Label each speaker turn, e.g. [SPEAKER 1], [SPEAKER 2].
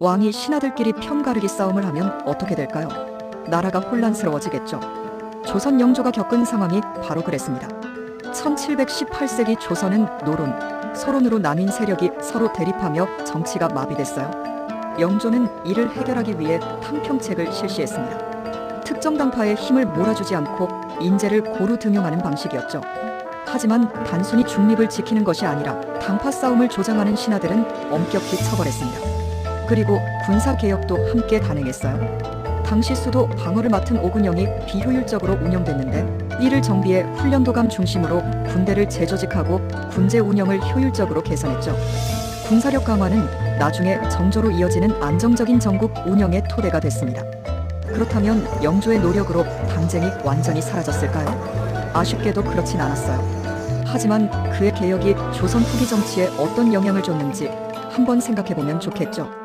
[SPEAKER 1] 왕이 신하들끼리 편가르기 싸움을 하면 어떻게 될까요? 나라가 혼란스러워지겠죠. 조선 영조가 겪은 상황이 바로 그랬습니다. 1718세기 조선은 노론, 서론으로 나뉜 세력이 서로 대립하며 정치가 마비됐어요. 영조는 이를 해결하기 위해 탕평책을 실시했습니다. 특정 당파에 힘을 몰아주지 않고 인재를 고루 등용하는 방식이었죠. 하지만 단순히 중립을 지키는 것이 아니라 당파 싸움을 조장하는 신하들은 엄격히 처벌했습니다. 그리고 군사 개혁도 함께 단행했어요. 당시 수도 방어를 맡은 오군영이 비효율적으로 운영됐는데 이를 정비해 훈련도감 중심으로 군대를 재조직하고 군제 운영을 효율적으로 개선했죠. 군사력 강화는 나중에 정조로 이어지는 안정적인 전국 운영의 토대가 됐습니다. 그렇다면 영조의 노력으로 당쟁이 완전히 사라졌을까요? 아쉽게도 그렇진 않았어요. 하지만 그의 개혁이 조선 후기 정치에 어떤 영향을 줬는지 한번 생각해보면 좋겠죠.